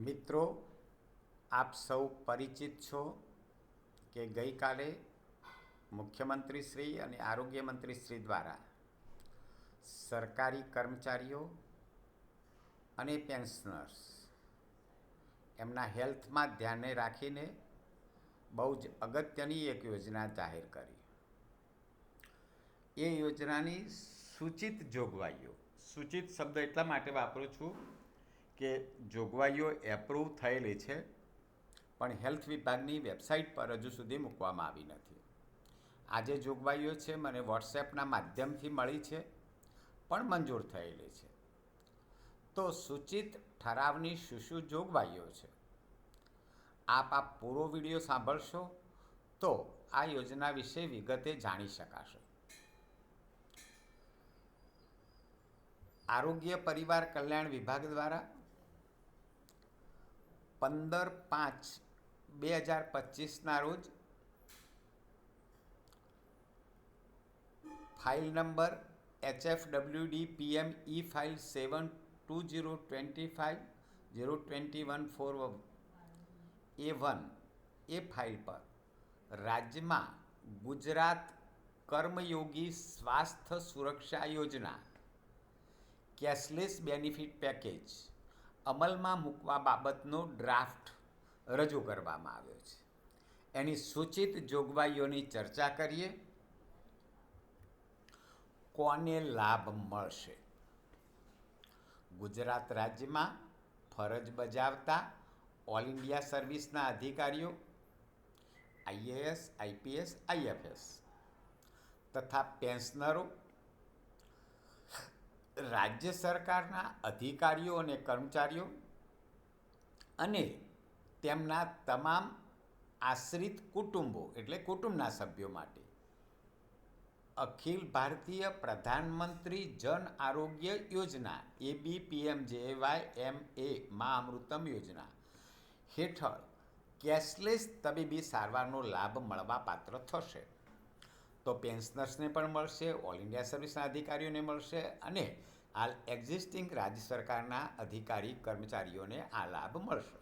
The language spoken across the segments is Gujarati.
મિત્રો, આપ સૌ પરિચિત છો કે ગઈકાલે મુખ્યમંત્રી શ્રી અને આરોગ્ય મંત્રીશ્રી દ્વારા સરકારી કર્મચારીઓ અને પેન્શનર્સ એમના હેલ્થમાં ધ્યાને રાખીને બહુ જ અગત્યની એક યોજના જાહેર કરી. એ યોજનાની સૂચિત જોગવાઈઓ, સૂચિત શબ્દ એટલા માટે વાપરું છું કે જોગવાઈઓ એપ્રૂવ થયેલી છે, પણ હેલ્થ વિભાગની વેબસાઇટ પર હજુ સુધી મૂકવામાં આવી નથી. આ જે જોગવાઈઓ છે, મને વોટ્સએપના માધ્યમથી મળી છે, પણ મંજૂર થયેલી છે. તો સૂચિત ઠરાવની શું શું જોગવાઈઓ છે? આપ આ પૂરો વીડિયો સાંભળશો તો આ યોજના વિશે વિગતે જાણી શકાશે. આરોગ્ય પરિવાર કલ્યાણ વિભાગ દ્વારા પંદર પાંચ બે હજાર પચીસના રોજ file number H F W D PM E file seven two zero twenty five zero twenty one four A one A file પર રાજ્યમાં ગુજરાત કર્મયોગી સ્વાસ્થ્ય સુરક્ષા યોજના કેશલેસ બેનિફિટ પેકેજ અમલમાં મૂકવા બાબતનો ડ્રાફ્ટ રજૂ કરવામાં આવ્યો છે. એની સૂચિત જોગવાઈઓની ચર્ચા કરીએ. કોને લાભ મળશે? ગુજરાત રાજ્યમાં ફરજ બજાવતા ઓલ ઇન્ડિયા સર્વિસના અધિકારીઓ, આઈએએસ, આઈપીએસ, આઈએફએસ તથા પેન્શનરો રાજ્ય સરકારના અધિકારીઓ અને કર્મચારીઓ અને તેમના તમામ આશ્રિત કુટુંબો, એટલે કુટુંબના સભ્યો માટે, અખિલ ભારતીય પ્રધાનમંત્રી જન આરોગ્ય યોજના એબીપીએમ જેવાય એમ એ મા અમૃતમ યોજના હેઠળ કેશલેસ તબીબી સારવારનો લાભ મળવા પાત્ર થશે. તો પેન્શનર્સને પણ મળશે, ઓલ ઇન્ડિયા સર્વિસના અધિકારીઓને મળશે અને હાલ એક્ઝિસ્ટિંગ રાજ્ય સરકારના અધિકારી કર્મચારીઓને આ લાભ મળશે.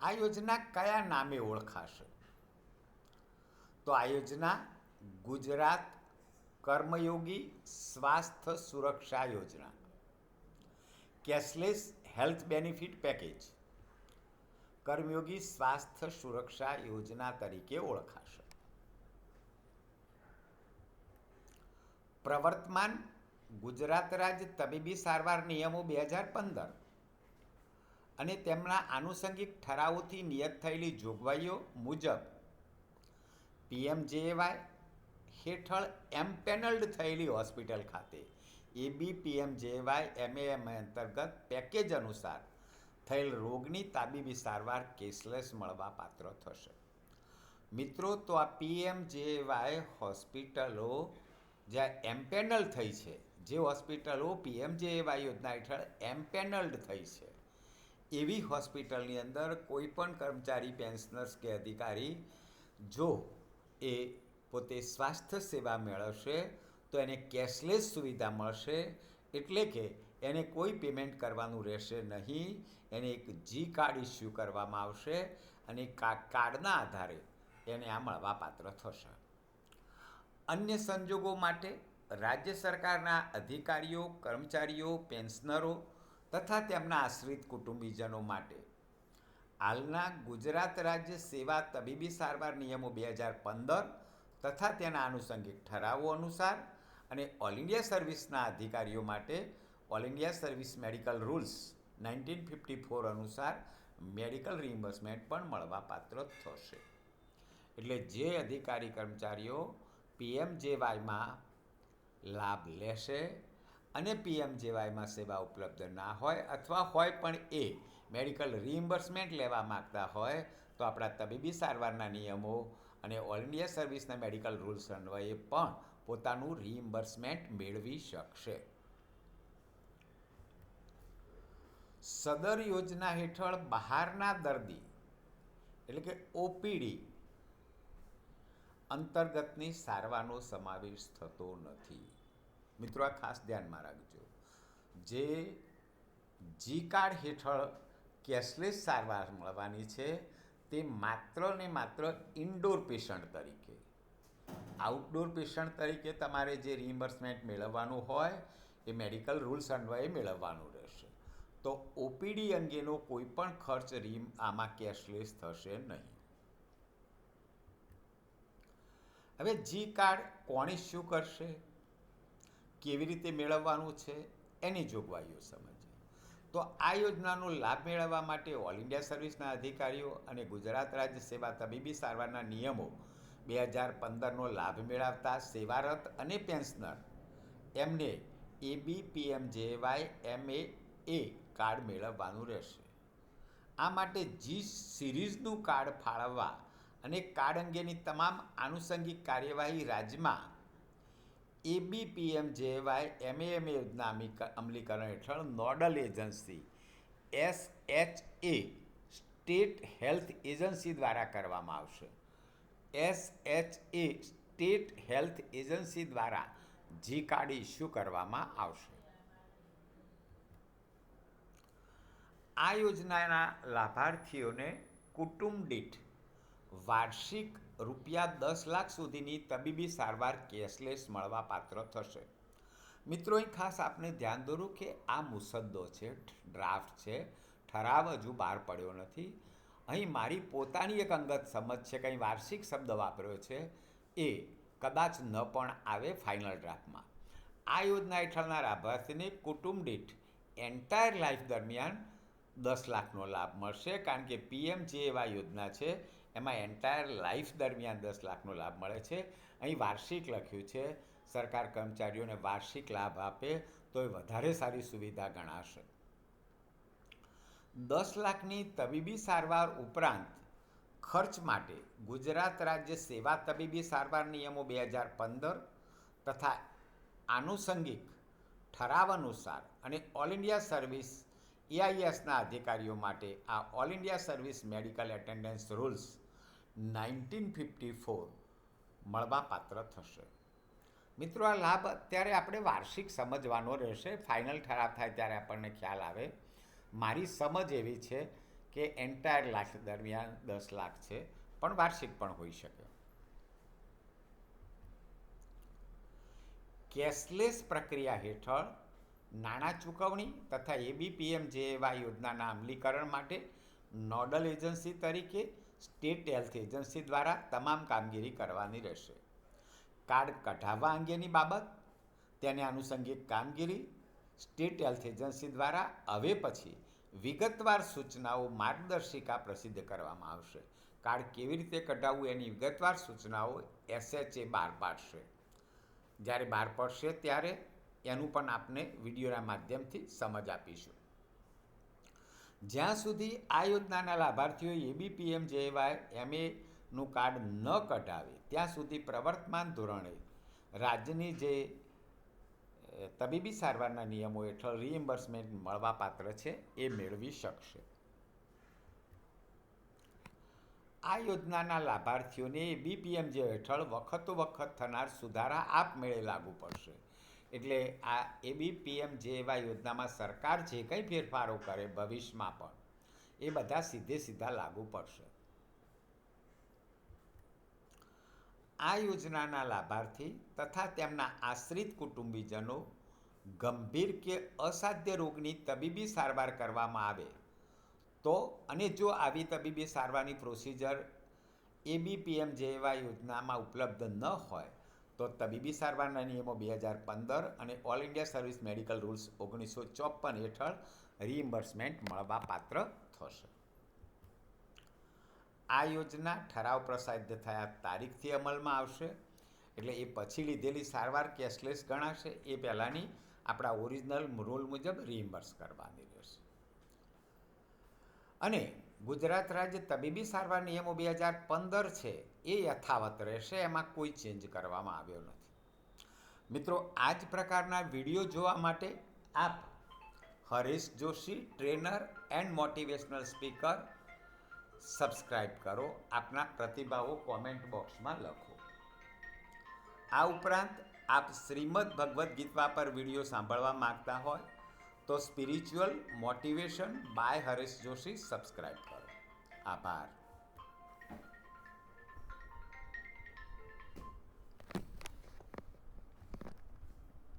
આ યોજના કયા નામે ઓળખાશે? તો આ યોજના ગુજરાત કર્મયોગી સ્વાસ્થ્ય સુરક્ષા યોજના, કેશલેસ હેલ્થ બેનિફિટ પેકેજ, કર્મયોગી સ્વાસ્થ્ય સુરક્ષા યોજના તરીકે ઓળખાશે. પ્રવર્તમાન ગુજરાત રાજ્ય તબીબી સારવાર નિયમો બે હજાર પંદર અને તેમના આનુષંગિક ઠરાવોથી નિયત થયેલી જોગવાઈઓ મુજબ પીએમજેએવાય હેઠળ એમ્પેનલ્ડ થયેલી હોસ્પિટલ ખાતે એબી પીએમજેવાય એમએએમ અંતર્ગત પેકેજ અનુસાર થયેલ રોગની તાબીબી સારવાર કેશલેસ મળવા પાત્ર થશે. મિત્રો, તો આ પીએમજેવાય હોસ્પિટલો જ્યાં એમ્પેનલ થઈ છે, જે હોસ્પિટલો પીએમજેએવાય યોજના હેઠળ એમ્પેનલ્ડ થઈ છે. એવી હોસ્પિટલની અંદર કોઈ પણ કર્મચારી, પેન્શનર્સ કે અધિકારી જો એ પોતે સ્વાસ્થ્ય સેવા મેળવશે, તો એને કેશલેસ સુવિધા મળશે, એટલે કે એને કોઈ પેમેન્ટ કરવાનું રહેશે નહીં, એને એક જી કાર્ડ ઇસ્યુ કરવામાં આવશે અને કાર્ડના આધારે એને આ મળવાપાત્ર થશે. અન્ય સંજોગો માટે રાજ્ય સરકારના અધિકારીઓ, કર્મચારીઓ, પેન્શનરો તથા તેમના આશ્રિત કુટુંબીજનો માટે. હાલના ગુજરાત રાજ્ય સેવા તબીબી સારવાર નિયમો બે હજાર પંદર તથા તેના આનુષંગિક ઠરાવો અનુસાર અને ઓલ ઇન્ડિયા સર્વિસના અધિકારીઓ માટે all India service medical rules nineteen fifty four અનુસાર મેડિકલ રિમ્બર્સમેન્ટ પણ મળવાપાત્ર થશે. એટલે જે અધિકારી કર્મચારીઓ પીએમજેવાયમાં લાભ લેશે અને પીએમજેવાયમાં સેવા ઉપલબ્ધ ના હોય અથવા હોય પણ એ મેડિકલ રિઇમ્બર્સમેન્ટ લેવા માગતા હોય તો આપણા તબીબી સારવારના નિયમો અને ઓલ ઇન્ડિયા સર્વિસના મેડિકલ રૂલ્સ અન્વયે પણ પોતાનું રિઇમ્બર્સમેન્ટ મેળવી શકશે. સદર યોજના હેઠળ બહારના દર્દી એટલે કે ઓપીડી અંતર્ગતની સારવારનો સમાવેશ થતો નથી. મિત્રો, આ ખાસ ધ્યાનમાં રાખજો. જે જી કાર્ડ હેઠળ કેશલેસ સારવાર મળવાની છે, તે માત્ર ને માત્ર ઇન્ડોર પેશન્ટ તરીકે. આઉટડોર પેશન્ટ તરીકે તમારે જે રિમ્બર્સમેન્ટ મેળવવાનું હોય, એ મેડિકલ રૂલ્સ અન્વયે મેળવવાનું રહેશે. તો ઓપીડી અંગેનો કોઈ પણ ખર્ચ રીમ આમાં કેશલેસ થશે નહીં. હવે જી કાર્ડ કોણે શું કરશે? કેવી રીતે મેળવવાનું છે? એની જોગવાઈઓ સમજીએ તો આ યોજનાનો લાભ મેળવવા માટે ઓલ ઇન્ડિયા સર્વિસના અધિકારીઓ અને ગુજરાત રાજ્ય સેવા તબીબી સારવારના નિયમો બે હજાર પંદરનો લાભ મેળવતા સેવારત અને પેન્શનર એમને AB PM JAY M A card મેળવવાનું રહેશે. આ માટે જી સિરીઝનું કાર્ડ ફાળવવા અને કાર્ડ અંગેની તમામ આનુષંગિક કાર્યવાહી રાજ્યમાં એબીપીએમ જેવાય એમએએમ યોજના અમલીકરણ હેઠળ nodal agency S H A state health agency દ્વારા કરવામાં આવશે. S H A state health agency દ્વારા જી કાર્ડ ઇસ્યુ કરવામાં આવશે. આ યોજનાના લાભાર્થીઓને કુટુંબ દીઠ વાર્ષિક રૂપિયા દસ લાખ સુધીની તબીબી સારવાર કેશલેસ મળવા પાત્ર થશે. મિત્રો, અહીં ખાસ આપને ધ્યાન દોરું કે આ મુસદ્દો છે, ડ્રાફ્ટ છે, ઠરાવ હજુ બહાર પડ્યો નથી. અહીં મારી પોતાની એક અંગત સમજ છે કંઈ વાર્ષિક શબ્દ વાપર્યો છે. એ કદાચ ન પણ આવે ફાઇનલ ડ્રાફ્ટમાં આ યોજના હેઠળના લાભાર્થીને કુટુંબ દીઠ એન્ટાયર લાઈફ દરમિયાન દસ લાખનો લાભ મળશે, કારણ કે પીએમ જે એવા યોજના છે એમાં એન્ટાયર લાઈફ દરમિયાન દસ લાખનો લાભ મળે છે. અહીં વાર્ષિક લખ્યું છે, સરકાર કર્મચારીઓને વાર્ષિક લાભ આપે તો એ વધારે સારી સુવિધા ગણાશે. દસ લાખની તબીબી સારવાર ઉપરાંત ખર્ચ માટે ગુજરાત રાજ્ય સેવા તબીબી સારવાર નિયમો બે હજાર પંદર તથા આનુષંગિક ઠરાવ અનુસાર અને ઓલ ઇન્ડિયા સર્વિસ એઆઈએસના અધિકારીઓ માટે આ all India service medical attendance rules nineteen fifty four મળવાપાત્ર થશે. મિત્રો, આ લાભ અત્યારે આપણે વાર્ષિક સમજવાનો રહેશે. ફાઇનલ ઠરાવ થાય ત્યારે આપણને ખ્યાલ આવે. મારી સમજ એવી છે કે એન્ટાયર લાખ દરમિયાન દસ લાખ છે, પણ વાર્ષિક પણ હોઈ શકે. કેશલેસ પ્રક્રિયા હેઠળ નાણાં ચૂકવણી તથા એબીપીએમ જે એવા યોજનાના અમલીકરણ માટે નોડલ એજન્સી તરીકે સ્ટેટ હેલ્થ એજન્સી દ્વારા તમામ કામગીરી કરવાની રહેશે. કાર્ડ કઢાવવા અંગેની બાબત, તેને આનુષંગિક કામગીરી, સ્ટેટ હેલ્થ એજન્સી દ્વારા હવે પછી વિગતવાર સૂચનાઓ માર્ગદર્શિકા પ્રસિદ્ધ કરવામાં આવશે. કાર્ડ કેવી રીતે કઢાવવું એની વિગતવાર સૂચનાઓ એસએચએ બહાર પાડશે. જ્યારે બહાર પડશે ત્યારે એનું પણ આપને વિડીયોના માધ્યમથી સમજ આપીશું. જ્યાં સુધી આ યોજનાના લાભાર્થીઓ એબીપીએમ જેવાય એમએનું કાર્ડ ન કઢાવે, ત્યાં સુધી પ્રવર્તમાન ધોરણે રાજ્યની જે તબીબી સારવારના નિયમો હેઠળ રીએમ્બર્સમેન્ટ મળવાપાત્ર છે, એ મેળવી શકશે. આ યોજનાના લાભાર્થીઓને બીપીએમ જે હેઠળ વખતો વખત થનાર સુધારા આપમેળે લાગુ પડશે. એટલે આ એબીપીએમ જેવા યોજનામાં સરકાર જે કંઈ ફેરફારો કરે ભવિષ્યમાં પણ, એ બધા સીધે સીધા લાગુ પડશે. આ યોજનાના લાભાર્થી તથા તેમના આશ્રિત કુટુંબીજનો ગંભીર કે અસાધ્ય રોગની તબીબી સારવાર કરવામાં આવે, તો અને જો આવી તબીબી સારવારની પ્રોસિજર એબીપીએમ જેવા યોજનામાં ઉપલબ્ધ ન હોય તો તબીબી સારવારના નિયમો બે હજાર પંદર અને all India service medical rules ઓગણીસો ચોપન હેઠળ રીઇમ્બર્સમેન્ટ મળવાપાત્ર થશે. આ યોજના ઠરાવ પ્રસારિત થયા તારીખથી અમલમાં આવશે. એટલે એ પછી લીધેલી સારવાર કેશલેસ ગણાશે. એ પહેલાંની આપણા ઓરિજિનલ રૂલ મુજબ રીઇમ્બર્સ કરવાની રહેશે. અને ગુજરાત રાજ્ય તબીબી સારવાર નિયમો બે હજાર પંદર છે, એ યથાવત રહેશે, એમાં કોઈ ચેન્જ કરવામાં આવ્યો નથી. મિત્રો આ જ પ્રકારના વીડિયો જોવા માટે આપ Harish Joshi trainer and motivational speaker subscribe કરો, આપના પ્રતિભાવો કોમેન્ટ બોક્સમાં લખો. આ ઉપરાંત, આપ શ્રીમદ ભગવદ્ ગીતા પર વીડિયો સાંભળવા માંગતા હોય તો spiritual motivation by Haresh Joshi subscribe કરો. આભાર.